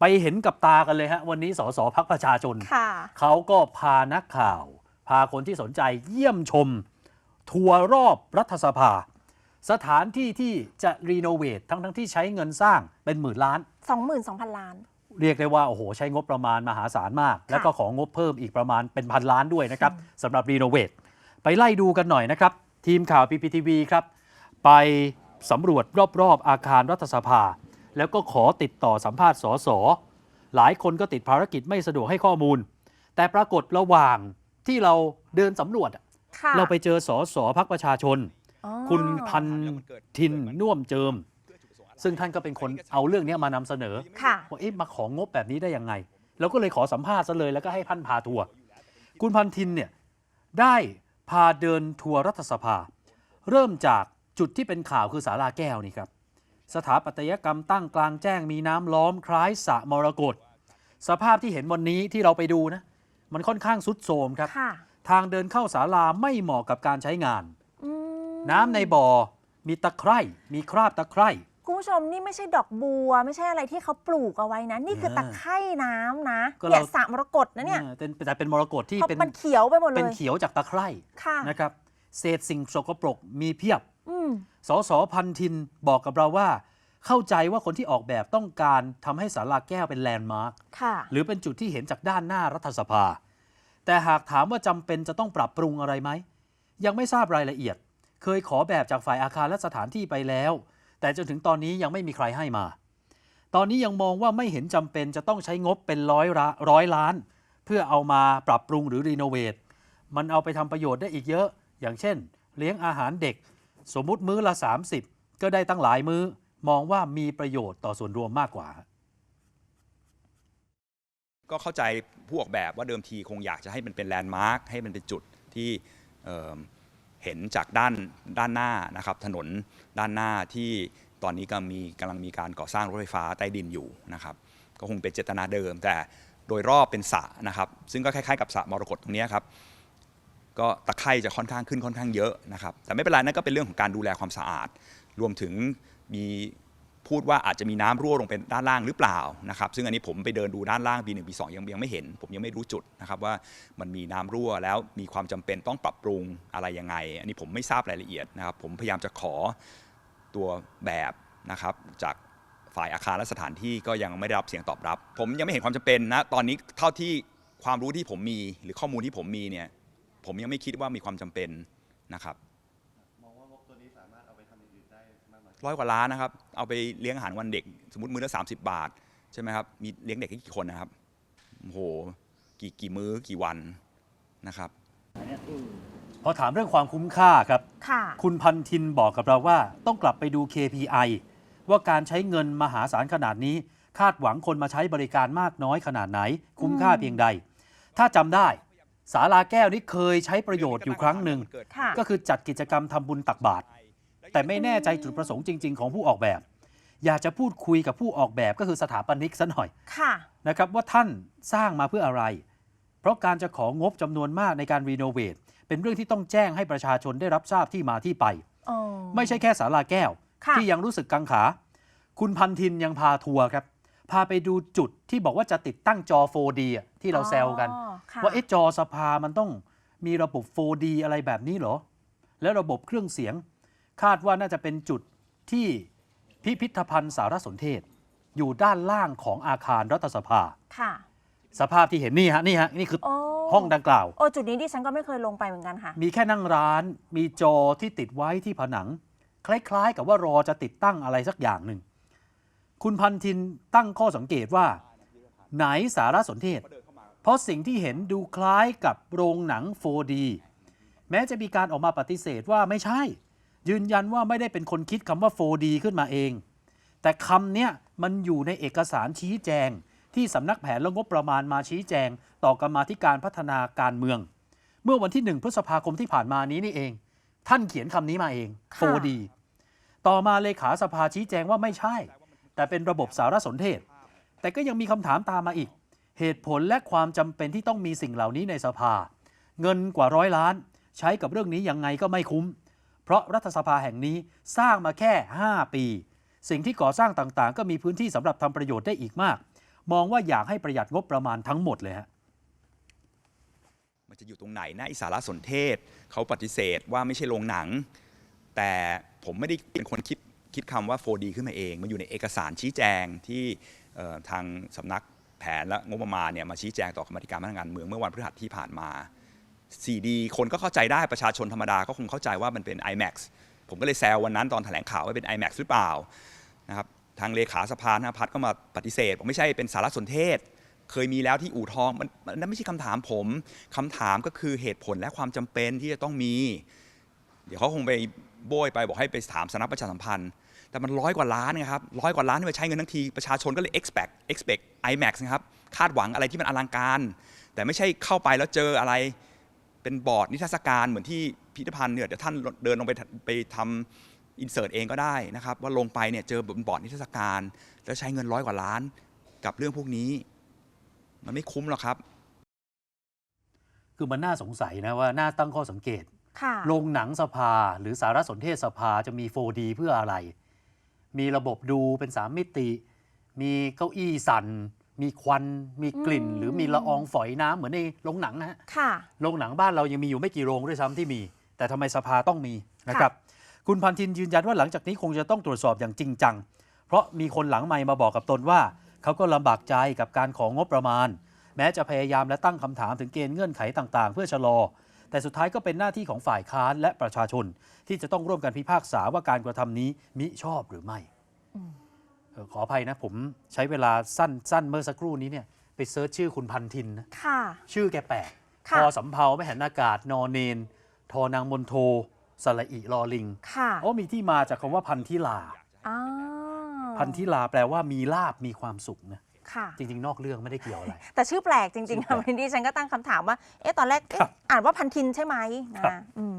ไปเห็นกับตากันเลยฮะ วันนี้สสพักประชาชนค่ะเขาก็พานักข่าว พาคนที่สนใจเยี่ยมชม ทัวร์รอบรัฐสภา สถานที่ที่จะรีโนเวททั้งทั้งๆที่ใช้เงินสร้างเป็นหมื่นล้าน 22,000 ล้าน เรียกได้ว่า โอ้โห ใช้งบประมาณมหาศาลมาก แล้วก็ของงบเพิ่มอีกประมาณเป็นพันล้านด้วยนะครับสำหรับรีโนเวทไปไล่ดูกันหน่อยนะครับ ทีมข่าว PPTV ครับ ไปสำรวจรอบๆอาคารรัฐสภา แล้วก็ขอติดต่อสัมภาษณ์สสหลายคนก็ติดภารกิจไม่สะดวกให้ข้อมูล แต่ปรากฏระหว่างที่เราเดินสำรวจอะค่ะเราไปเจอสสพักประชาชน อ๋อคุณพันทินน่วมเจิม ซึ่งท่านก็เป็นคนเอาเรื่องนี้มานำเสนอ ค่ะ ว่าเอ๊ะมาของงบแบบนี้ได้ยังไง เราก็เลยขอสัมภาษณ์ซะเลยแล้วก็ให้พันพาทัวร์คุณพันทินเนี่ยได้พาเดินทัวร์รัฐสภา เริ่มจากจุดที่เป็นข่าวคือศาลาแก้วนี่ครับ สถาปัตยกรรมตั้งกลางแจ้งมีน้ำล้อมคล้ายสระมรกตสภาพที่เห็นวันนี้ที่เราไปดูนะ มันค่อนข้างสุดโทรมครับค่ะทางเดินเข้าศาลาไม่เหมาะกับการใช้งานอืมน้ำในบ่อ มีตะไคร่ มีคราบตะไคร่คุณผู้ชมนี่ไม่ใช่ดอกบัว ไม่ใช่อะไรที่เขาปลูกเอาไว้นะ นี่คือเออตะไคร่น้ำนะก็เนี่ยเราสระมรกตนะเนี่ยเออเป็นแต่เป็นมรกตที่เพราะเป็นมันเขียวไปหมดเลเป็นยเขียวจากตะไคร่ค่ะนะครับ เศษสิ่งสกปรกมีเพียบอืม สสพันทินบอกกับเราว่า เข้าใจว่าคนที่ออกแบบต้องการทำให้ศาลาแก้วเป็นแลนด์มาร์คค่ะหรือเป็นจุดที่เห็นจากด้านหน้ารัฐสภา แต่หากถามว่าจำเป็นจะต้องปรับปรุงอะไรไหม ยังไม่ทราบรายละเอียด เคยขอแบบจากฝ่ายอาคารและสถานที่ไปแล้ว แต่จนถึงตอนนี้ยังไม่มีใครให้มา ตอนนี้ยังมองว่าไม่เห็นจำเป็นจะต้องใช้งบเป็นร้อยละร้อยล้าน เพื่อเอามาปรับปรุงหรือรีโนเวทมันเอาไปทำประโยชน์ได้อีกเยอะ อย่างเช่น เลี้ยงอาหารเด็ก สมมุติมื้อละ 30 ก็ได้ตั้งหลายมื้อ มองว่ามีประโยชน์ต่อส่วนรวมมากกว่า ก็เข้าใจผู้ออกแบบว่าเดิมทีคงอยากจะให้มันเป็นแลนด์มาร์คให้มันเป็นจุดที่เเห็นจากด้านด้านหน้านะครับ ถนนด้านหน้าที่ตอนนี้กำลังมีกำลังมีการก่อสร้างรถไฟฟ้าใต้ดินอยู่นะครับ ก็คงเป็นเจตนาเดิม แต่โดยรอบเป็นสระนะครับ ซึ่งก็คล้ายๆกับสระมรกตตรงนี้ครับ ก็ตะไคร่จะค่อนข้างขึ้นค่อนข้างเยอะนะครับแต่ไม่เป็นไรนั่นก็เป็นเรื่องของการดูแลความสะอาด รวมถึงมีพูดว่าอาจจะมีน้ำรั่วลงไปด้านล่างหรือเปล่านะครับซึ่งอันนี้ผมไปเดินดูด้านล่างปีหนึ่งปีสองยังยังไม่เห็น ผมยังไม่รู้จุดนะครับว่ามันมีน้ำรั่วแล้วมีความจำเป็นต้องปรับปรุงอะไรยังไง อันนี้ผมไม่ทราบรายละเอียดนะครับผมพยายามจะขอตัวแบบนะครับจากฝ่ายอาคารและสถานที่ก็ยังไม่ได้รับเสียงตอบรับ ผมยังไม่เห็นความจำเป็นนะตอนนี้เท่าที่ความรู้ที่ผมมีหรือข้อมูลที่ผมมีเนี่ย ผมยังไม่คิดว่ามีความจำเป็นนะครับร้อยกว่าล้านนะครับ เอาไปเลี้ยงอาหารวันเด็ก สมมติมื้อละ30บาท ใช่ไหมครับ มีเลี้ยงเด็กให้กี่คนนะครับโอ้โหกี่กี่มื้อกี่วันนะครับ พอถามเรื่องความคุ้มค่าครับ ค่ะ คุณพันทินบอกกับเราว่าต้องกลับไปดู KPI ว่าการใช้เงินมหาศาลขนาดนี้ คาดหวังคนมาใช้บริการมากน้อยขนาดไหน คุ้มค่าเพียงใด ถ้าจำได้ ศาลาแก้วนี้เคยใช้ประโยชน์อยู่ครั้งหนึ่ง ค่ะก็คือจัดกิจกรรมทำบุญตักบาตรแต่ไม่แน่ใจจุดประสงค์จริง ๆ ของผู้ออกแบบ อยากจะพูดคุยกับผู้ออกแบบก็คือสถาปนิกซะหน่อย ค่ะ นะครับว่าท่านสร้างมาเพื่ออะไร เพราะการจะของบจำนวนมากในการรีโนเวทเป็นเรื่องที่ต้องแจ้งให้ประชาชนได้รับทราบที่มาที่ไป อ๋อ ไม่ใช่แค่ศาลาแก้ว ค่ะ ที่ยังรู้สึกกังขา คุณพันทินยังพาทัวร์ครับ พาไปดูจุดที่บอกว่าจะติดตั้งจอ 4D อะที่เราแซวกัน อ๋อค่ะว่าเอ๊ะจอสภามันต้องมีระบบ 4D อะไรแบบนี้เหรอ แล้วระบบเครื่องเสียง คาดว่าน่าจะเป็นจุดที่พิพิธภัณฑ์สารสนเทศ อยู่ด้านล่างของอาคารรัฐสภา ค่ะ สภาพที่เห็นนี่ฮะนี่ฮะนี่คือโอ้ห้องดังกล่าว โอ้จุดนี้ดิฉันก็ไม่เคยลงไปเหมือนกันค่ะ มีแค่นั่งร้าน มีจอที่ติดไว้ที่ผนัง คล้ายๆ กับว่ารอจะติดตั้งอะไรสักอย่างหนึ่ง คุณพันทินตั้งข้อสังเกตว่า ไหนสารสนเทศ เพราะสิ่งที่เห็นดูคล้ายกับโรงหนัง 4D แม้จะมีการออกมาปฏิเสธว่าไม่ใช่ ยืนยันว่าไม่ได้เป็นคนคิดคำว่า 4D ขึ้นมาเอง แต่คำเนี้ยมันอยู่ในเอกสารชี้แจง ที่สำนักแผนและงบประมาณมาชี้แจง ต่อกรรมาธิการพัฒนาการเมือง เมื่อวันที่ 1 พฤษภาคมที่ผ่านมานี้นี่เอง ท่านเขียนคำนี้มาเองค่ะ 4D ต่อมาเลขาสภาชี้แจงว่าไม่ใช่ แต่เป็นระบบสารสนเทศ แต่ก็ยังมีคำถามตามมาอีก เหตุผลและความจำเป็นที่ต้องมีสิ่งเหล่านี้ในสภา เงินกว่าร้อยล้าน ใช้กับเรื่องนี้ยังไงก็ไม่คุ้ม เพราะรัฐสภาแห่งนี้สร้างมาแค่ 5 ปี สิ่งที่ก่อสร้างต่างๆ ก็มีพื้นที่สำหรับทำประโยชน์ได้อีกมาก มองว่าอยากให้ประหยัดงบประมาณทั้งหมดเลยฮะมันจะอยู่ตรงไหนนะอิสารสนเทศเขาปฏิเสธว่าไม่ใช่โรงหนัง แต่ผมไม่ได้เป็นคนคิด คิดคำว่า 4D ขึ้นมาเอง มันอยู่ในเอกสารชี้แจงที่ทางสำนักแผนและงบประมาณเนี่ยมาชี้แจงต่อกรรมธิการพัฒนงานเมืองเมื่อวันพฤหัสที่ผ่านมา 4D คนก็เข้าใจได้ประชาชนธรรมดาก็คงเข้าใจว่ามันเป็น IMAX ผมก็เลยแซววันนั้นตอนแถลงข่าวว่าเป็น IMAX หรือเปล่านะครับทางเลขาสภาธนพัฒน์ก็มาปฏิเสธบอกไม่ใช่เป็นสารสนเทศ เคยมีแล้วที่อู่ทองมันนั่นไม่ใช่คำถามผมคำถามก็คือเหตุผลและความจำเป็นที่จะต้องมี เดี๋ยวเขาคงไปโบยไปบอกให้ไปถามสำนักประชาสัมพันธ์ แต่มันร้อยกว่าล้านนะครับร้อยกว่าล้านที่มาใช้เงินทั้งทีประชาชนก็เลย expect expect IMAX นะครับคาดหวังอะไรที่มันอลังการ แต่ไม่ใช่เข้าไปแล้วเจออะไรเป็นบอร์ดนิทรรศการเหมือนที่พิพิธภัณฑ์เนี่ยเดี๋ยวท่านเดินลงไปไปทำอินเสิร์ตเองก็ได้นะครับว่าลงไปเนี่ยเจอบนบอร์ดนิทรรศการ แล้วใช้เงินร้อยกว่าล้านกับเรื่องพวกนี้ มันไม่คุ้มหรอกครับ คือมันน่าสงสัยนะว่าน่าตั้งข้อสังเกตค่ะโรงหนังสภาหรือสารสนเทศสภาจะมี 4D เพื่ออะไร มีระบบดูเป็น3มิติ มีเก้าอี้สั่น มีควัน มีกลิ่นอืมหรือมีละอองฝอยน้ำเหมือนในโรงหนังนะฮะค่ะ โรงหนังบ้านเรายังมีอยู่ไม่กี่โรงด้วยซ้ำที่มี แต่ทำไมสภาต้องมีนะครับ คุณพันธินยืนยันว่าหลังจากนี้คงจะต้องตรวจสอบอย่างจริงจัง เพราะมีคนหลังไม่มาบอกกับตนว่าเขาก็ลำบากใจกับการของงบประมาณ แม้จะพยายามและตั้งคำถามถึงเกณฑ์เงื่อนไขต่างๆ เพื่อชะลอ แต่สุดท้ายก็เป็นหน้าที่ของฝ่ายค้านและประชาชน ที่จะต้องร่วมกันพิพากษาว่าการกระทำนี้มิชอบหรือไม่อืมเอ่อขออภัยนะ ผมใช้เวลาสั้น ๆ เมื่อสักครู่นี้เนี่ยไปเซิร์ชชื่อคุณพันธินนะค่ะชื่อแกแปลกค่ะพอสำเภาไม่หันอากาศนอเนน ทอนางมนโทสระอิลอลิงค่ะอ๋อมีที่มาจากคำว่าพันธิลาอ๋อพันธิลาแปลว่ามีลาบมีความสุขนะ ค่ะ จริง ๆ นอกเรื่องไม่ได้เกี่ยวอะไร แต่ชื่อแปลกจชื่ริงอๆแปลค่ะกวินดี้ฉันก็ตั้งคำถามว่า เอ๊ะตอนแรกครัเอ๊ะบอ่านว่าพันทินใช่ไหมครับนะอืม